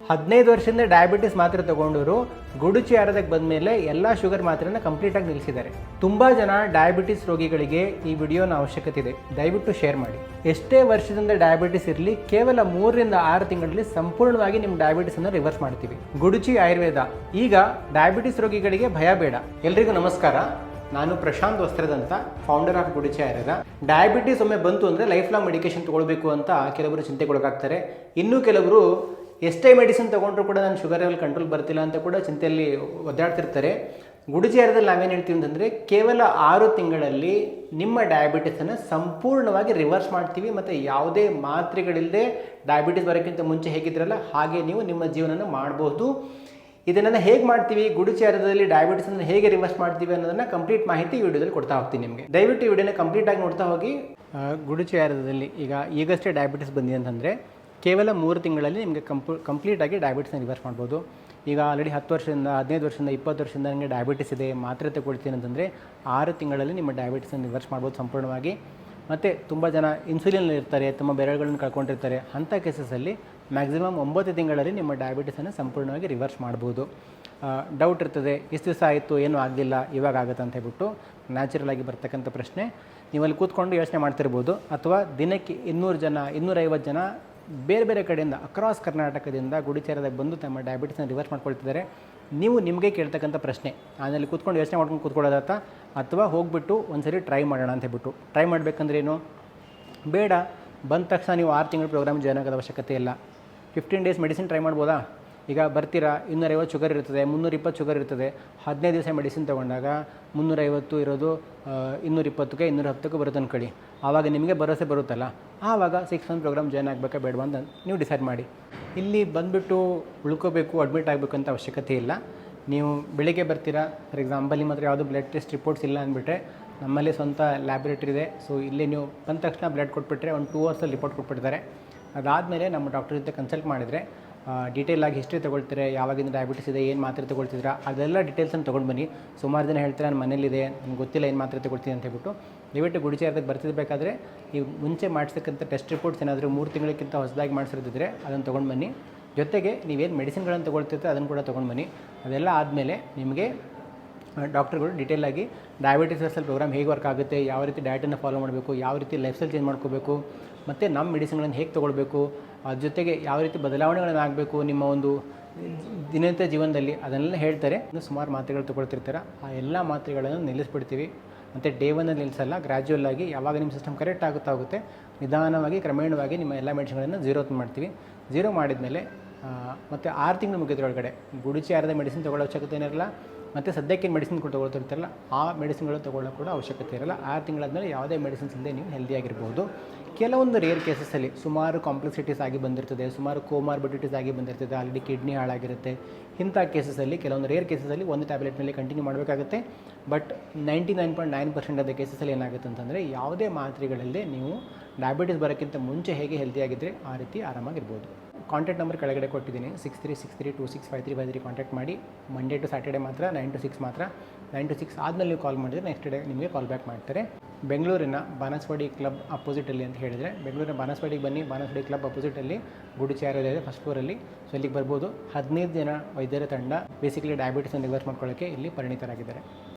ಹದಿನೈದು ವರ್ಷದಿಂದ ಡಯಾಬಿಟಿಸ್ ಮಾತ್ರೆ ತಗೊಂಡವರು ಗುಡುಚಿ ಆರೋದಕ್ಕೆ ಬಂದಮೇಲೆ ಎಲ್ಲ ಶುಗರ್ ಮಾತ್ರೆನ ಕಂಪ್ಲೀಟಾಗಿ ನಿಲ್ಲಿಸಿದ್ದಾರೆ. ತುಂಬ ಜನ ಡಯಾಬಿಟಿಸ್ ರೋಗಿಗಳಿಗೆ ಈ ವಿಡಿಯೋನ ಅವಶ್ಯಕತೆ ಇದೆ. ದಯವಿಟ್ಟು ಶೇರ್ ಮಾಡಿ. ಎಷ್ಟೇ ವರ್ಷದಿಂದ ಡಯಾಬಿಟಿಸ್ ಇರಲಿ, ಕೇವಲ ಮೂರರಿಂದ ಆರು ತಿಂಗಳಲ್ಲಿ ಸಂಪೂರ್ಣವಾಗಿ ನಿಮ್ಮ ಡಯಾಬಿಟಿಸನ್ನು ರಿವರ್ಸ್ ಮಾಡ್ತೀವಿ. ಗುಡುಚಿ ಆಯುರ್ವೇದ. ಈಗ ಡಯಾಬಿಟಿಸ್ ರೋಗಿಗಳಿಗೆ ಭಯ ಬೇಡ. ಎಲ್ರಿಗೂ ನಮಸ್ಕಾರ. ನಾನು Prashanth Vastradanta founder of Gudiche Ayurveda. Diabetes ಒಮ್ಮೆ ಬಂತು ಅಂದರೆ ಲೈಫ್ ಲಾಂಗ್ ಮೆಡಿಕೇಶನ್ ತಗೊಳ್ಬೇಕು ಅಂತ ಕೆಲವರು ಚಿಂತೆಗೊಳಗಾಗ್ತಾರೆ ಇನ್ನೂ ಕೆಲವರು ಎಷ್ಟೇ ಮೆಡಿಸಿನ್ ತೊಗೊಂಡ್ರು ಕೂಡ ನಾನು ಶುಗರ್ ಲೆವೆಲ್ ಕಂಟ್ರೋಲ್ ಬರ್ತಿಲ್ಲ ಅಂತ ಕೂಡ ಚಿಂತೆಯಲ್ಲಿ ಒದ್ದಾಡ್ತಿರ್ತಾರೆ. ನಾವು ನಾವೇನು ಹೇಳ್ತೀವಿ ಅಂತಂದರೆ ಕೇವಲ ಆರು ತಿಂಗಳಲ್ಲಿ ನಿಮ್ಮ ಡಯಾಬಿಟಿಸನ್ನು ಸಂಪೂರ್ಣವಾಗಿ ರಿವರ್ಸ್ ಮಾಡ್ತೀವಿ ಮತ್ತು ಯಾವುದೇ ಮಾತ್ರೆಗಳಿಲ್ಲದೆ ಡಯಾಬಿಟಿಸ್ ಬರೋಕ್ಕಿಂತ ಮುಂಚೆ ಹೇಗಿದ್ರಲ್ಲ ಹಾಗೆ ನೀವು ನಿಮ್ಮ ಜೀವನನ ಮಾಡಬಹುದು ಇದನ್ನು ಹೇಗೆ ಮಾಡ್ತೀವಿ? ಗುಡಿಚಾರದಲ್ಲಿ ಡಯಾಬಿಟಿಸನ್ನು ಹೇಗೆ ರಿವರ್ಸ್ ಮಾಡ್ತೀವಿ ಅನ್ನೋದನ್ನು ಕಂಪ್ಲೀಟ್ ಮಾಹಿತಿ ವಿಡಿಯೋದಲ್ಲಿ ಕೊಡ್ತಾ ಹೋಗ್ತೀನಿ ನಿಮಗೆ. ದಯವಿಟ್ಟು ವಿಡಿಯೋನ ಕಂಪ್ಲೀಟಾಗಿ ನೋಡ್ತಾ ಹೋಗಿ. ಗುಡಿಚಾರದಲ್ಲಿ ಈಗ ಈಗಷ್ಟೇ ಡಯಾಬಿಟಿಸ್ ಬಂದಿದೆ ಅಂತಂದರೆ ಕೇವಲ ಮೂರು ತಿಂಗಳಲ್ಲಿ ನಿಮಗೆ ಕಂಪ್ಲೀ ಕಂಪ್ಲೀಟಾಗಿ ಡಯಾಬಿಟಿಸ್ನ ರಿವರ್ಸ್ ಮಾಡ್ಬೋದು. ಈಗ ಆಲ್ರೆಡಿ ಹತ್ತು ವರ್ಷದಿಂದ, ಹದಿನೈದು ವರ್ಷದಿಂದ, ಇಪ್ಪತ್ತು ವರ್ಷದಿಂದ ನನಗೆ ಡಯಾಬಿಟಿಸ್ ಇದೆ, ಮಾತ್ರೆ ತಗೊಳ್ತೀನಿ ಅಂತಂದರೆ ಆರು ತಿಂಗಳಲ್ಲಿ ನಿಮ್ಮ ಡಯಾಬಿಟಿಸನ್ನು ರಿವರ್ಸ್ ಮಾಡ್ಬೋದು ಸಂಪೂರ್ಣವಾಗಿ. ಮತ್ತು ತುಂಬ ಜನ ಇನ್ಸುಲಿನ್ ಇರ್ತಾರೆ ತಮ್ಮ ಬೆರಳುಗಳನ್ನು ಕಳ್ಕೊಂಡಿರ್ತಾರೆ ಅಂಥ ಕೇಸಸಲ್ಲಿ ಮ್ಯಾಕ್ಸಿಮಮ್ ಒಂಬತ್ತು ತಿಂಗಳಲ್ಲಿ ನಿಮ್ಮ ಡಯಾಬಿಟಿಸನ್ನು ಸಂಪೂರ್ಣವಾಗಿ ರಿವರ್ಸ್ ಮಾಡ್ಬೋದು. ಡೌಟ್ ಇರ್ತದೆ, ಇಷ್ಟು ದಿವಸ ಆಯಿತು, ಏನೂ ಆಗಲಿಲ್ಲ, ಇವಾಗ ಆಗುತ್ತೆ ಅಂತ ಹೇಳ್ಬಿಟ್ಟು ನ್ಯಾಚುರಲ್ ಆಗಿ ಬರ್ತಕ್ಕಂಥ ಪ್ರಶ್ನೆ. ನೀವಲ್ಲಿ ಕೂತ್ಕೊಂಡು ಯೋಚನೆ ಮಾಡ್ತಿರ್ಬೋದು, ಅಥವಾ ದಿನಕ್ಕೆ ಇನ್ನೂರು ಜನ, ಇನ್ನೂರೈವತ್ತು ಜನ ಬೇರೆ ಬೇರೆ ಕಡೆಯಿಂದ ಅಕ್ರಾಸ್ ಕರ್ನಾಟಕದಿಂದ ಗುಡಿಚೇರದಾಗ ಬಂದು ತಮ್ಮ ಡಯಾಬಿಟಿಸ್ನ ರಿವರ್ಸ್ ಮಾಡ್ಕೊಳ್ತಿದ್ದಾರೆ. ನೀವು ನಿಮಗೆ ಕೇಳ್ತಕ್ಕಂಥ ಪ್ರಶ್ನೆ, ಆಮೇಲೆ ಕೂತ್ಕೊಂಡು ಯೋಚನೆ ಮಾಡ್ಕೊಂಡು ಕೂತ್ಕೊಳ್ಳೋದತ್ತ, ಅಥವಾ ಹೋಗ್ಬಿಟ್ಟು ಒಂದ್ಸರಿ ಟ್ರೈ ಮಾಡೋಣ ಅಂತ ಹೇಳ್ಬಿಟ್ಟು. ಟ್ರೈ ಮಾಡಬೇಕಂದ್ರೇನು ಬೇಡ, ಬಂದ ತಕ್ಷಣ ನೀವು ಆರು ತಿಂಗಳ ಪ್ರೋಗ್ರಾಮ್ ಜಾಯ್ನ್ ಆಗೋದ ಅವಶ್ಯಕತೆ ಇಲ್ಲ. ಫಿಫ್ಟೀನ್ ಡೇಸ್ ಮೆಡಿಸಿನ್ ಟ್ರೈ ಮಾಡ್ಬೋದಾ? ಈಗ ಬರ್ತೀರಾ? ಇನ್ನೂರೈವತ್ತು ಶುಗರ್ ಇರ್ತದೆ, ಮುನ್ನೂರಿಪ್ಪತ್ತು ಶುಗರ್ ಇರ್ತದೆ. ಹದಿನೈದು ದಿವಸ ಮೆಡಿಸಿನ್ ತೊಗೊಂಡಾಗ ಮುನ್ನೂರೈವತ್ತು ಇರೋದು ಇನ್ನೂರಿಪ್ಪತ್ತಕ್ಕೆ ಇನ್ನೂರ ಹತ್ತಕ್ಕೆ ಬರುತ್ತೆ ಅನ್ಕೊಳ್ಳಿ. ಆವಾಗ ನಿಮಗೆ ಭರವಸೆ ಬರುತ್ತಲ್ಲ? ಆವಾಗ ಸಿಕ್ಸ್ ಮಂತ್ ಪ್ರೋಗ್ರಾಮ್ ಜಾಯ್ನ್ ಆಗಬೇಕಾ ಬೇಡವಾ ಅಂತ ನೀವು ಡಿಸೈಡ್ ಮಾಡಿ. ಇಲ್ಲಿ ಬಂದುಬಿಟ್ಟು ಉಳ್ಕೋಬೇಕು ಅಡ್ಮಿಟ್ ಆಗಬೇಕು ಅಂತ ಅವಶ್ಯಕತೆ ಇಲ್ಲ. ನೀವು ಬೆಳಿಗ್ಗೆ ಬರ್ತೀರಾ? ಫಾರ್ ಎಕ್ಸಾಂಪಲ್ ನಿಮ್ಮ ಹತ್ರ ಯಾವುದು ಬ್ಲಡ್ ಟೆಸ್ಟ್ ರಿಪೋರ್ಟ್ಸ್ ಇಲ್ಲ ಅಂದ್ಬಿಟ್ರೆ ನಮ್ಮಲ್ಲಿ ಸ್ವಂತ ಲ್ಯಾಬ್ರೇಟ್ರಿ ಇದೆ. ಸೊ ಇಲ್ಲಿ ನೀವು ಬಂದ ತಕ್ಷಣ ಬ್ಲಡ್ ಕೊಟ್ಬಿಟ್ರೆ ಒಂದು ಟೂ ಅವರ್ಸಲ್ಲಿ ರಿಪೋರ್ಟ್ ಕೊಟ್ಬಿಡ್ತಾರೆ. ಅದಾದಮೇಲೆ ನಮ್ಮ ಡಾಕ್ಟರ್ ಜೊತೆ ಕನ್ಸಲ್ಟ್ ಮಾಡಿದರೆ ಡೀಟೇಲ್ ಆಗಿ ಹಿಸ್ಟ್ರಿ ತೊಗೊಳ್ತಾರೆ, ಯಾವಾಗಿಂದ ಡಯಾಬಿಟಿಸ್ ಇದೆ, ಏನು ಮಾತ್ರೆ ತೊಗೊಳ್ತಿದ್ದೀರಾ, ಅದೆಲ್ಲ ಡೀಟೇಲ್ಸನ್ನು ತೊಗೊಂಡು ಬನ್ನಿ. ಸುಮಾರು ದಿನ ಹೇಳ್ತಾರೆ, ನಾನು ಮನೇಲಿದೆ, ನನಗೆ ಗೊತ್ತಿಲ್ಲ ಏನು ಮಾತ್ರೆ ತೊಗೊಳ್ತೀನಿ ಅಂತ ಹೇಳ್ಬಿಟ್ಟು. ದಯವಿಟ್ಟು ಗುಡಿಚೇರದಾಗ ಬರ್ತಿರ್ಬೇಕಾದ್ರೆ, ಈ ಮುಂಚೆ ಮಾಡಿಸ್ತಕ್ಕಂಥ ಟೆಸ್ಟ್ ರಿಪೋರ್ಟ್ಸ್ ಏನಾದರೂ ಮೂರು ತಿಂಗಳಿಗಿಂತ ಹೊಸದಾಗಿ ಮಾಡಿಸಿರ್ತಿದ್ರೆ ಅದನ್ನು ತೊಗೊಂಡು ಬನ್ನಿ. ಜೊತೆಗೆ ನೀವೇನು ಮೆಡಿಸಿನ್ಗಳನ್ನು ತೊಗೊಳ್ತಿರ್ತೀರ ಅದನ್ನು ಕೂಡ ತೊಗೊಂಡು ಬನ್ನಿ. ಅದೆಲ್ಲ ಆದಮೇಲೆ ನಿಮಗೆ ಡಾಕ್ಟರ್ಗಳು ಡೀಟೇಲಾಗಿ ಡಯಾಬಿಟಿಸ್ ರಿಸಲ್ ಪ್ರೋಗ್ರಾಮ್ ಹೇಗೆ ವರ್ಕ್ ಆಗುತ್ತೆ, ಯಾವ ರೀತಿ ಡಯಟನ್ನು ಫಾಲೋ ಮಾಡಬೇಕು, ಯಾವ ರೀತಿ ಲೈಫ್ ಸ್ಟೈಲ್ ಚೇಂಜ್ ಮಾಡ್ಕೋಬೇಕು, ಮತ್ತು ನಮ್ಮ ಮೆಡಿಸಿನ್ಗಳನ್ನು ಹೇಗೆ ತೊಗೊಳ್ಬೇಕು, ಅದ್ರ ಜೊತೆಗೆ ಯಾವ ರೀತಿ ಬದಲಾವಣೆಗಳನ್ನು ಆಗಬೇಕು, ನಿಮ್ಮ ಒಂದು ದಿನನಿತ್ಯ ಜೀವನದಲ್ಲಿ ಅದನ್ನೆಲ್ಲ ಹೇಳ್ತಾರೆ. ಇನ್ನು ಸುಮಾರು ಮಾತ್ರೆಗಳು ತೊಗೊಳ್ತಿರ್ತಾರೆ. ಆ ಎಲ್ಲ ಮಾತ್ರೆಗಳನ್ನು ನಿಲ್ಲಿಸ್ಬಿಡ್ತೀವಿ. ಮತ್ತು ಡೇ ಒನ್ನಲ್ಲಿ ನಿಲ್ಲಿಸಲ್ಲ ಗ್ರ್ಯಾಜುವಲ್ ಆಗಿ ಯಾವಾಗ ನಿಮ್ಮ ಸಿಸ್ಟಮ್ ಕರೆಕ್ಟ್ ಆಗುತ್ತಾ ಹೋಗುತ್ತೆ ನಿಧಾನವಾಗಿ, ಕ್ರಮೇಣವಾಗಿ ನಿಮ್ಮ ಎಲ್ಲ ಮೆಡಿಸಿನ್ಗಳನ್ನು ಜೀರೋ ಮಾಡ್ತೀವಿ. ಜೀರೋ ಮಾಡಿದ್ಮೇಲೆ ಮತ್ತು ಆರು ತಿಂಗಳು ಮುಗಿದ್ರೊಳಗಡೆ ಗುಡಿಚಿ ಆರದ ಮೆಡಿಸಿನ್ ತೊಗೊಳ್ಳೋ ಅವಶ್ಯಕತೆ ಏನಿರಲ್ಲ, ಮತ್ತು ಸದ್ಯಕ್ಕೆ ಮೆಡಿಸಿನ್ ಕೂಡ ತೊಗೊಳ್ತಿರ್ತಾರಲ್ಲ, ಆ ಮೆಡಿಸಿನ್ಗಳು ತೊಗೊಳ್ಳೋ ಕೂಡ ಅವಶ್ಯಕತೆ ಇರಲ್ಲ. ಆರು ತಿಂಗಳಾದಮೇಲೆ ಯಾವುದೇ ಮೆಡಿಸಿನ್ಸ್ ಇಲ್ಲದೆ ನೀವು ಹೆಲ್ದಿಯಾಗಿರ್ಬೋದು ಕೆಲವೊಂದು ರೇರ್ ಕೇಸಸಲ್ಲಿ ಸುಮಾರು ಕಾಂಪ್ಲೆಕ್ಸಿಟೀಸ್ ಆಗಿ ಬಂದಿರ್ತದೆ, ಸುಮಾರು ಕೋಮಾರ್ಬಿಡಿಟೀಸ್ ಆಗಿ ಬಂದಿರ್ತದೆ ಆಲ್ರೆಡಿ ಕಿಡ್ನಿ ಹಾಳಾಗಿರುತ್ತೆ. ಇಂಥ ಕೇಸಸಲ್ಲಿ ಕೆಲವೊಂದು ರೇರ್ ಕೇಸಸಲ್ಲಿ ಒಂದು ಟ್ಯಾಬ್ಲೆಟ್ನಲ್ಲಿ ಕಂಟಿನ್ಯೂ ಮಾಡಬೇಕಾಗುತ್ತೆ. But ninety nine point nine percent ಆದ ಕೇಸಸಲ್ಲಿ ಏನಾಗುತ್ತೆ ಅಂತಂದರೆ, ಯಾವುದೇ ಮಾತ್ರೆಗಳಲ್ಲದೆ ನೀವು ಡಯಾಬಿಟಿಸ್ ಬರೋಕ್ಕಿಂತ ಮುಂಚೆ ಹೇಗೆ ಹೆಲ್ದಿಯಾಗಿದ್ದರೆ ಆ ರೀತಿ ಆರಾಮಾಗಿರ್ಬೋದು. ಕಾಂಟ್ಯಾಕ್ಟ್ ನಂಬರ್ ಕೆಳಗಡೆ ಕೊಟ್ಟಿದ್ದೀನಿ. Six three six three two six five three five three contact ಮಾಡಿ. ಮಂಡೇ ಟು ಸ್ಯಾಟರ್ಡೆ ಮಾತ್ರ ನೈನ್ ಟು ಸಿಕ್ಸ್ ಮಾತ್ರ. ನೈನ್ ಟು ಸಿಕ್ಸ್ ಆದಮೇಲೆ ನೀವು ಕಾಲ್ ಮಾಡಿದರೆ ನೆಕ್ಸ್ಟ್ ಡೇ ನಿಮಗೆ ಕಾಲ್ ಬ್ಯಾಕ್ ಮಾಡ್ತಾರೆ. ಬೆಂಗಳೂರಿನ ಬಾನಸ್ವಾಡಿ ಕ್ಲಬ್ ಅಪೋಸಿಟಲ್ಲಿ ಅಂತ ಹೇಳಿದರೆ, ಬೆಂಗಳೂರಿನ ಬಾನಸ್ವಾಡಿಗೆ ಬನ್ನಿ. ಬಾನಸ್ವಾಡಿ ಕ್ಲಬ್ ಅಪೋಸಿಟಲ್ಲಿ ಗುಡಿಚಾರ ಇದೆ ಫಸ್ಟ್ ಫ್ಲೋರಲ್ಲಿ ಸೊ ಇಲ್ಲಿಗೆ ಬರ್ಬೋದು. ಹದಿನೈದು ಜನ ವೈದ್ಯರ ತಂಡ ಬೇಸಿಕಲಿ ಡಯಾಬಿಟಿಸನ್ನು ರಿವರ್ಸ್ ಮಾಡ್ಕೊಳ್ಳೋಕ್ಕೆ ಇಲ್ಲಿ ಪರಿಣಿತರಾಗಿದ್ದಾರೆ.